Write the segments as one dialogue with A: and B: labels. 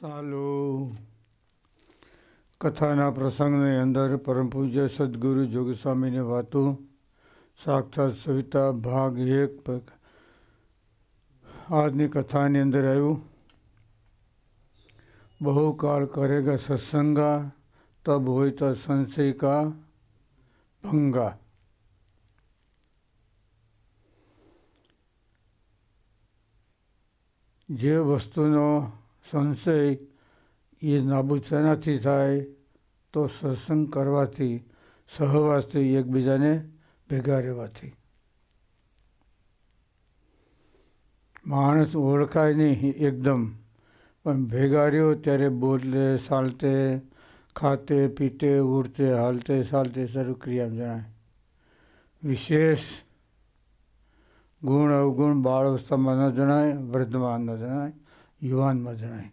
A: સાલો. કથાના પ્રસંગની અંદર પરમ પૂજ્ય સદગુરુ જોગસ્વામીની વાતો, સાક્ષાત સવિતા ભાગ એક આજની કથાની અંદર આવ્યું. બહુ કાળ કરેગા સત્સંગા, તબ હોય તો સંશય કા ભંગા. જે વસ્તુનો સંશય એ નાબૂદ શેનાથી થાય તો સત્સંગ કરવાથી, સહવાસથી એકબીજાને ભેગા રહેવાથી. માણસ ઓળખાય નહીં એકદમ, પણ ભેગા રહ્યો ત્યારે બોલે, ચાલતે, ખાતે, પીતે, ઉડતે, હાલતે, ચાલતે સર્વ ક્રિયા જણાય. વિશેષ ગુણ, અવગુણ બાળ અવસ્થામાં ન જણાય વૃદ્ધમાં ન જણાય. યુવાનમાં જણાય.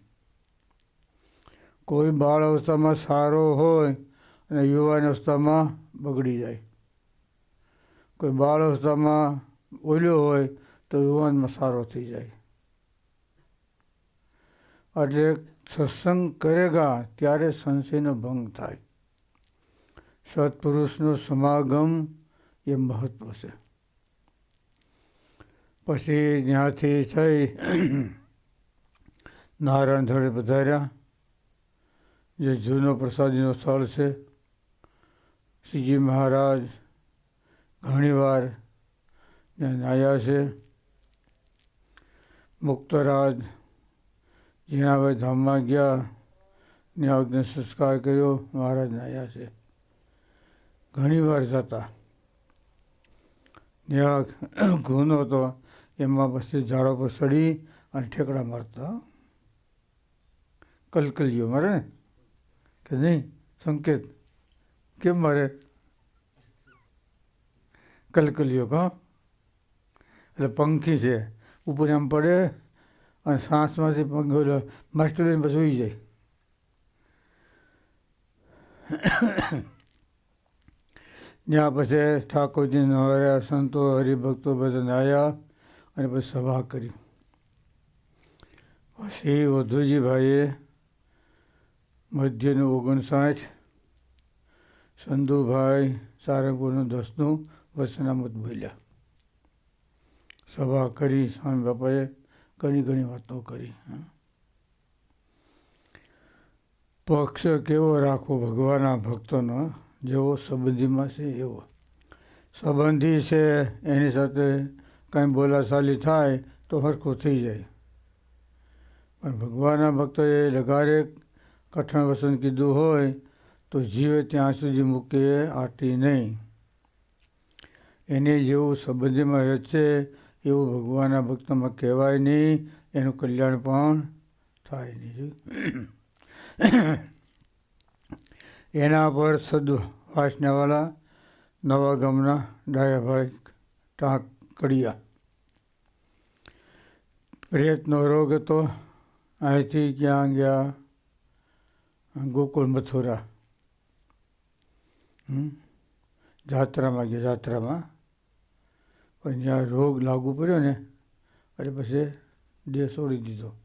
A: કોઈ બાળ અવસ્થામાં સારો હોય અને યુવાન અવસ્થામાં બગડી જાય. કોઈ બાળ અવસ્થામાં ઓલ્યો હોય તો યુવાનમાં સારો થઈ જાય. એટલે સત્સંગ કરેગા ત્યારે સંશયનો ભંગ થાય. સત્પુરુષનો સમાગમ એ મહત્વ છે. પછી ત્યાંથી થઈ નારાયણ ધડે પધાર્યા. જે જૂનો પ્રસાદીનો સ્થળ છે. શ્રીજી મહારાજ ઘણીવાર નાયા છે. મુક્તરાજ જીણાભાઈ ધામમાં ગયા ને અગ્નિ સંસ્કાર કર્યો. મહારાજ નાયા છે. ઘણીવાર જતા. ત્યાં ગુનો હતો. એમાં પછી ઝાડો પર સડી અને ઠેકડા મારતા. કલકલીઓ મારે ને? કે નહીં? સંકેત. કેમ મારે કલકલીઓ કહો એટલે પંખી છે. ઉપર આમ પડે અને શ્વાસમાંથી પંખી માસ્ટર લઈને પછી ઉઈ જાય. ત્યાં પછી ઠાકોરજી નવાયા સંતો, હરિભક્તો બધા નાયા અને પછી સભા કરી. પછી વધુજીભાઈએ મધ્યનું ઓગણસાઠ, સંધુભાઈ સારંગપુરનું દસનું વસનામત બોલ્યા. સભા કરી, સ્વામી બાપાએ ઘણી ઘણી વાતો કરી. પક્ષ કેવો રાખવો ભગવાનના ભક્તોનો, જેવો સંબંધીમાં છે એવો. સંબંધી છે, એની સાથે કાંઈ બોલાચાલી થાય તો હરખું થઈ જાય. પણ ભગવાનના ભક્તોએ લગારે કઠણ વસન કીધું હોય તો જીવે ત્યાં સુધી મૂકે આટી નહીં. એને જેવું સંબંધીમાં રહે છે એવું ભગવાનના ભક્તમાં કહેવાય નહીં, એનું કલ્યાણ પણ થાય નહીં. એના પર સદ વાસનાવાળા નવા ગામના ડાયાભાઈ ટાંક કડિયા પ્રેતનો રોગ હતો. અહીંથી ક્યાં ગયા? ગોકુળ મથુરા? જાત્રામાં ગયા, જાત્રામાં. પણ જ્યાં રોગ લાગુ પડ્યો ને, એટલે પછી દેહ છોડી દીધો.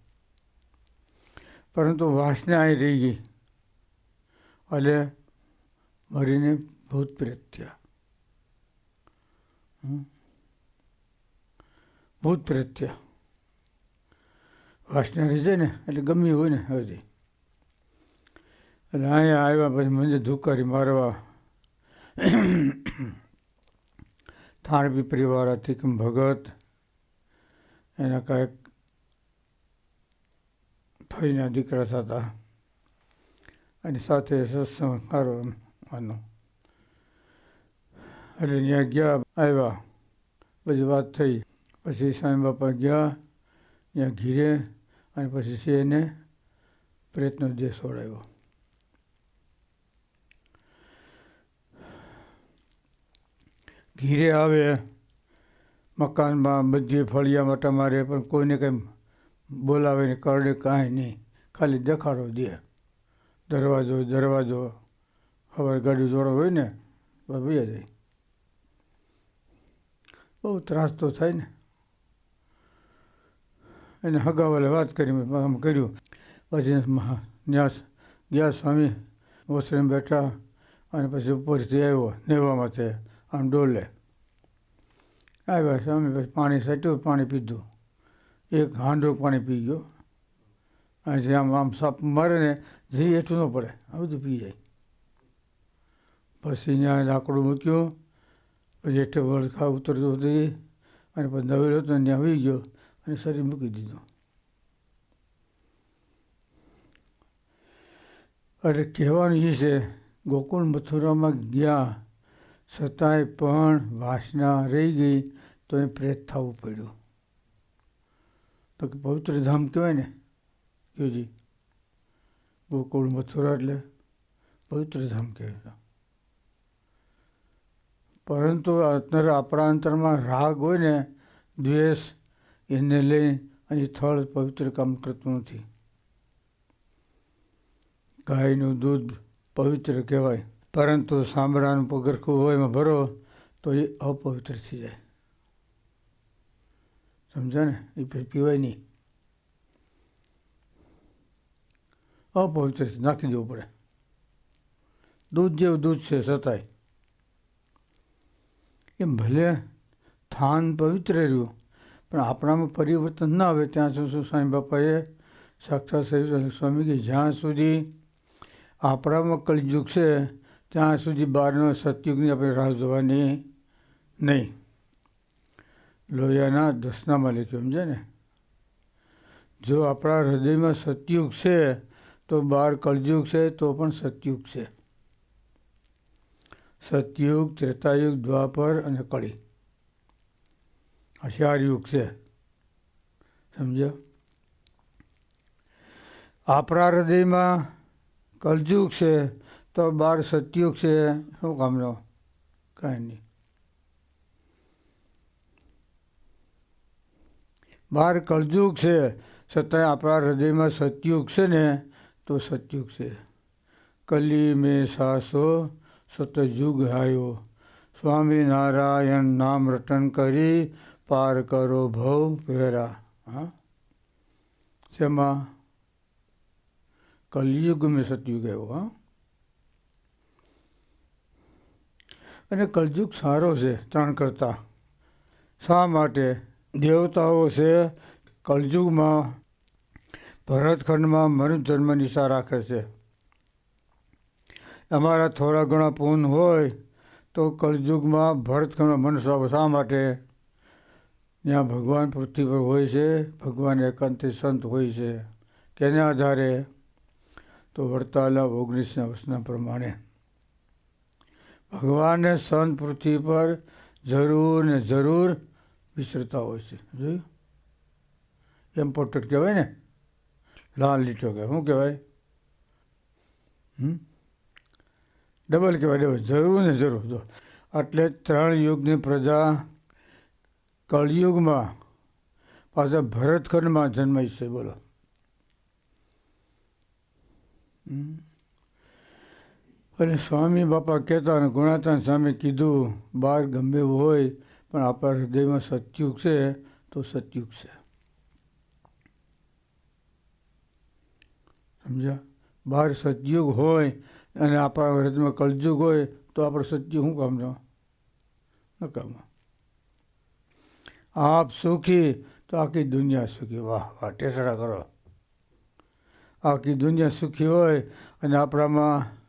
A: પરંતુ વાસના અહીં રહી ગઈ. એટલે મરીને ભૂત પ્રેત થયા. ભૂત પ્રેત થયા. વાસના રહી જાય ને, એટલે ગમી હોય ને હજી. એટલે અહીંયા આવ્યા પછી મંજે ધુકારી મારવા. થાણબી પરિવાર અતિકમ ભગત. એના કાંઈક ફઈના દીકરા થતા. અને સાથે સત્સંગ આનો એટલે ત્યાં ગયા, આવ્યા. બધી વાત થઈ. પછી સ્વામી બાપા ગયા, ત્યાં ઘીરે અને પછી છે એને દેશ દેહ ઘીરે આવે, મકાનમાં બધી ફળિયામાં તમારે પણ કોઈને કંઈ બોલાવે ને કરડે કાંઈ નહીં, ખાલી દેખાડો દે. દરવાજો દરવાજો હવે ગાડી જોડો હોય ને ભાઈ જાય બહુ ત્રાસ તો થાય ને. એને હગાવાલે વાત કરી મેં, આમ કર્યું. પછી ન્યાસ ગયા સ્વામી ઓસરીમાં બેઠા અને પછી ઉપરથી આવ્યો નેવા માથે આમ ડોલે. આવ્યા સ્વામી, પછી પાણી સાટ્યું પાણી પીધું. એક હાંડો પાણી પી ગયો. અને જે આમ આમ સાપ મારે ને જે એઠું ન પડે, આ બધું પી જાય. પછી ત્યાં લાકડું મૂક્યું, પછી એઠે વળખા ઉતરતું હતી અને પછી નવેલો હતો ત્યાં આવી ગયો અને શરીર મૂકી દીધું. એટલે કહેવાનું એ છે, ગોકુળ મથુરામાં ગયા છતાંય પણ વાસના રહી ગઈ તો એ પ્રેત થવું પડ્યું. તો કે પવિત્ર ધામ કહેવાય ને કહેજી ગોકુળ, મથુરા એટલે પવિત્ર ધામ કહેવાય પરંતુ અત્યારે આપણા અંતરમાં રાગ હોય ને, દ્વેષ, એને લઈ અહીં થળ પવિત્ર કામ કરતું નથી. ગાયનું દૂધ પવિત્ર કહેવાય. પરંતુ સાંભળાનું પગરખું હોય એમાં ભરો, તો એ અપવિત્ર થઈ જાય. સમજ્યા ને એ પછી પીવાય નહીં. અપવિત્ર નાખી દેવું પડે. દૂધ જેવું દૂધ છે છતાંય એમ ભલે થાન પવિત્ર રહ્યું, પણ આપણામાં પરિવર્તન ના આવે ત્યાં સુધી સ્વામી બાપાએ સાક્ષાત સ્વામી કે જ્યાં સુધી આપણામાં કલયુગ છે ત્યાં સુધી બહારનો સતયુગની આપણે રાહ જોવાની નહીં. લોહિયાના દસનામાં લખ્યું સમજે ને? જો આપણા હૃદયમાં સતયુગ છે, તો બહાર કળયુગ છે, તો પણ સતયુગ છે. સતયુગ, ત્રેતાયુગ, દ્વાપર અને કળી. આ યુગ છે. સમજો આપણા હૃદયમાં કલયુગ છે તો બાર સતયુગ છે, શું કામનો કાંઈ નહીં. બાર કલયુગ છે છતાંય આપણા હૃદયમાં સતયુગ છે ને, તો સતયુગ છે. કલી મેં સાસો સતયુગ હાયો. સ્વામિનારાયણ નામ રટન કરી પાર કરો ભવ પહેરા. હા? શેમાં? કલયુગ મેં સતયુગ આવ્યો, હા? અને કળજુગ સારો છે ત્રણ કરતાં. શા માટે? દેવતાઓ છે કળજુગમાં ભરતખંડમાં મનુષ્ય જન્મની ઈચ્છા રાખે છે? અમારા થોડા ઘણા પૂન હોય તો કળજુગમાં ભરતખંડમાં મનુષ્ય શા માટે? ત્યાં ભગવાન પૃથ્વી પર હોય છે, ભગવાન એકાંતિ સંત હોય છે. કેના આધારે? તો વડતાલા ઓગણીસના વર્ષના પ્રમાણે. ભગવાનને સંત પૃથ્વી પર જરૂર ને જરૂર વિસરતા હોય છે. જોયું? ઇમ્પોર્ટન્ટ કહેવાય ને? લાલ લીટો કહેવાય. શું કહેવાય? ડબલ કહેવાય ડબલ જરૂર ને જરૂર. જો એટલે ત્રણ યુગની પ્રજા કળયુગમાં પાછા ભરતખંડમાં જન્માય છે. બોલો. હમ. અને સ્વામી બાપા કહેતા અને ગુણાતાન સ્વામી કીધું બહાર ગમે હોય, પણ આપણા હૃદયમાં સત્યુગ છે તો સતયુગ છે. સમજ્યા? બહાર સતયુગ હોય અને આપણા હૃદયમાં કળજુગ હોય તો આપણે સત્યુગ શું કામ ન કામ આપ સુખી તો આખી દુનિયા સુખી. વાહ વાહ, ટેસડા કરો. આખી દુનિયા સુખી હોય અને આપણામાં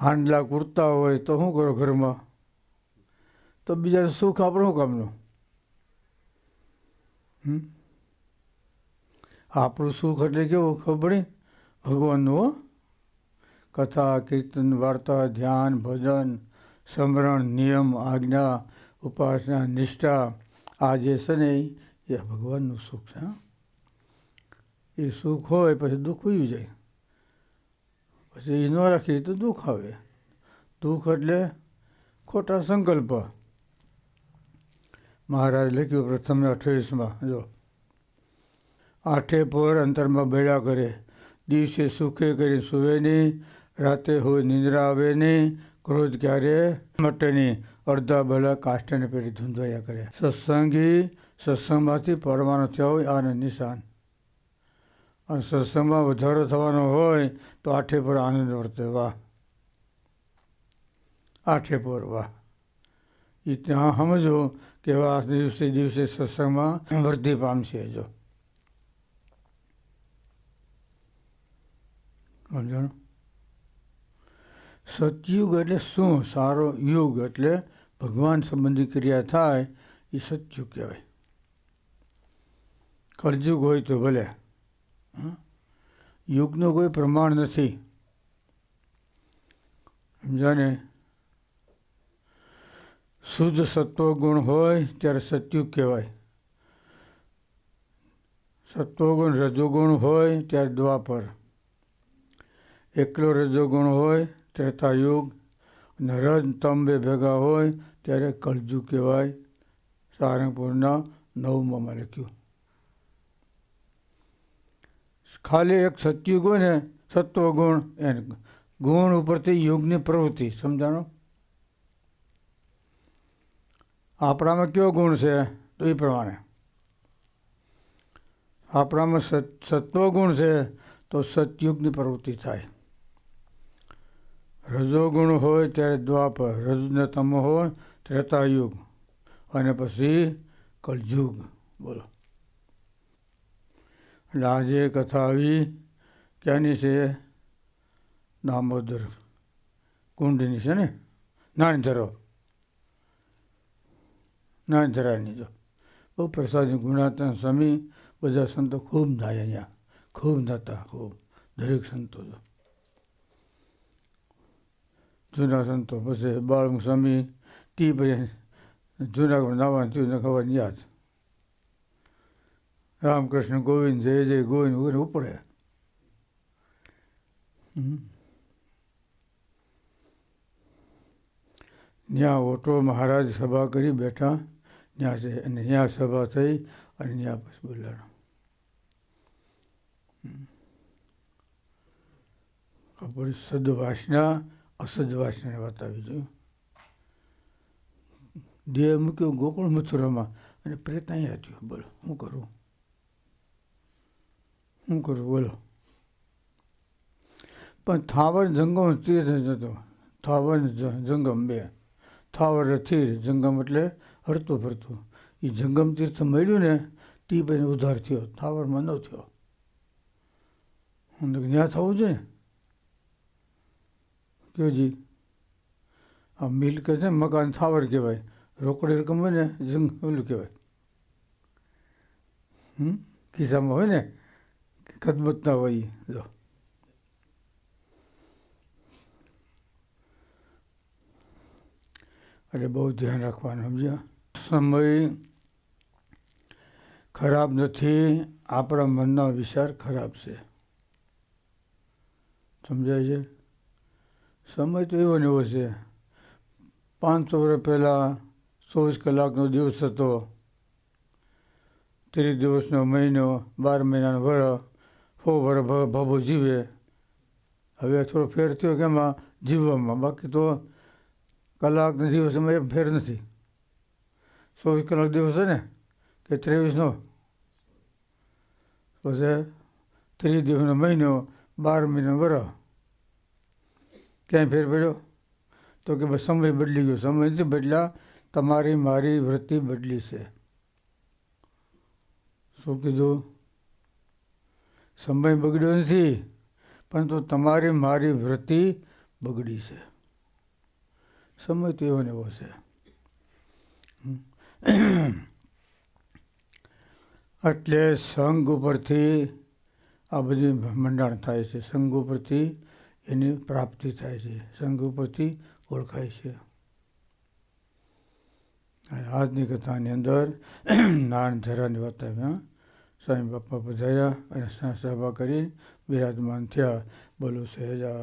A: હાંડલા, કુર્તા હોય તો શું કરો ઘરમાં? તો બીજાને સુખ આપણે શું કામનું? આપણું સુખ એટલે કેવું ખબર ભગવાનનું હો. કથા, કીર્તન, વાર્તા, ધ્યાન, ભજન, સમરણ, નિયમ, આજ્ઞા, ઉપાસના, નિષ્ઠા આ જે છે ને એ ભગવાનનું સુખ છે એ સુખ હોય પછી દુઃખ ઉઈ જાય. પછી એ ન રાખીએ તો દુઃખ આવે. દુઃખ એટલે ખોટા સંકલ્પ. મહારાજ લખ્યું પ્રથમ અઠ્યાવીસમાં, જો. આઠે પોર અંતરમાં બેડા કરે. દિવસે સુખે કરી સુવે નહીં, રાતે હોય નિંદ્રા આવે નહીં, ક્રોધ ક્યારે મટે નહીં. અડધા ભલા કાષ્ટને પેટી ધૂંધવાયા કરે. સત્સંગી સત્સંગમાંથી પરમાનો થયા હોય આને નિશાન અને સત્સંગમાં વધારો થવાનો હોય તો આઠે પર આનંદ વર્તે, વાહ. આઠે પર વાહ એ ત્યાં સમજો કે આ દિવસે દિવસે સત્સંગમાં વૃદ્ધિ પામશે જો. સમજાણું? સતયુગ એટલે શું? સારો યુગ એટલે ભગવાન સંબંધી ક્રિયા થાય એ સતયુગ કહેવાય. કળયુગ હોય તો ભલે? યુગનું કોઈ પ્રમાણ નથી. સમજાને શુદ્ધ સત્વગુણ હોય ત્યારે સત્યુગ કહેવાય. સત્વગુણ રજોગુણ હોય ત્યારે દ્વાપર. એકલો રજોગુણ હોય ત્રેતાયુગ અને રજ તમ ભેગા હોય ત્યારે કળજુ કહેવાય. સારંગપુરના નવમાં લખ્યું. ખાલી એક સતયુગ હોય ને સત્વગુણ એને ગુણ ઉપરથી યુગની પ્રવૃત્તિ, સમજાણો? આપણામાં કયો ગુણ છે? તો એ પ્રમાણે. આપણામાં સત, સત્વગુણ છે, તો સતયુગની પ્રવૃત્તિ થાય. રજોગુણ હોય ત્યારે દ્વાપર રજને તમ હોય ત્રેતાયુગ. અને પછી કલયુગ. બોલો. એટલે આજે કથા આવી ક્યાંની છે? દામોદર કુંડની છે ને? નાણધરો નાનધરાની જો. બહુ પ્રસાદની ગુણાતા સ્વામી, બધા સંતો ખૂબ નાય અહીંયા. ખૂબ નહોતા ખૂબ. દરેક સંતો જો. જૂના સંતો પછી બાળમુખ સ્વામી, ટી પછી જૂનાગઢ નાવા જૂના ખબર યાદ. રામકૃષ્ણ ગોવિંદ, જય જય ગોવિંદ વગેરે ઉપડે. ત્યાં ઓટો મહારાજ સભા કરી બેઠા ત્યાં છે, અને ત્યાં સભા થઈ, અને ત્યાં પછી બોલાણો. ખબર સદવાસના, અસદવાસનાને આવી જોયું દેહ મૂક્યો ગોકુળ મથુરામાં, અને પ્રેત અહીંયા થયો. બોલો, શું કરું? શું કરું, બોલો. પણ થાવર જંગમ તીર્થ જતો. થાવર જંગમ બે. થાવર તીર જંગમ એટલે હરતું ફરતું. એ જંગમ તીર્થ મળ્યું ને, તે પછી ઉધાર થયો. થાવરમાં ન થયો. હું ત્યાં થવું છે ને કયોજી આ મિલ્ક છે ને, મકાન થાવર કહેવાય. રોકડી રકમ હોય ને, જંગ ઓલું કહેવાય. હમ? ખિસ્સામાં હોય ને ખદમતના ઈ. જો એટલે બહુ ધ્યાન રાખવાનું સમજ્યા સમય ખરાબ નથી, આપણા મનનો વિચાર ખરાબ છે. સમજાય છે? સમય તો એવો ને એવો છે. પાંચસો વર્ષ પહેલાં ચોવીસ કલાકનો દિવસ હતો. ત્રીસ દિવસનો મહિનો, બાર મહિનાનો વર સો વર્ષ ભાભો જીવે. હવે થોડો ફેર થયો કે એમાં જીવવામાં. બાકી તો કલાક ને દિવસમાં એમ ફેર નથી. ચોવીસ કલાક દિવસ છે ને, કે ત્રેવીસનો. પછી ત્રીસ દિવસનો મહિનો, બાર મહિનો બરાબર ક્યાંય ફેર પડ્યો? તો કે ભાઈ સમય બદલી ગયો. સમય નથી બદલા તમારી મારી વૃત્તિ બદલી છે. શું કીધું? સમય બગડ્યો નથી, પરંતુ તમારી મારી વૃત્તિ બગડી છે. સમય તો એવો ને એવો છે. એટલે સંઘ ઉપરથી આ બધી મંડાણ થાય છે. સંઘ ઉપરથી એની પ્રાપ્તિ થાય છે. સંઘ ઉપરથી ઓળખાય છે. આજની કથાની અંદર નાન ધરાની વાત સ્વામી બાપા પધાર્યા અને સભા કરી બિરાજમાન થયા. બોલો સહેજા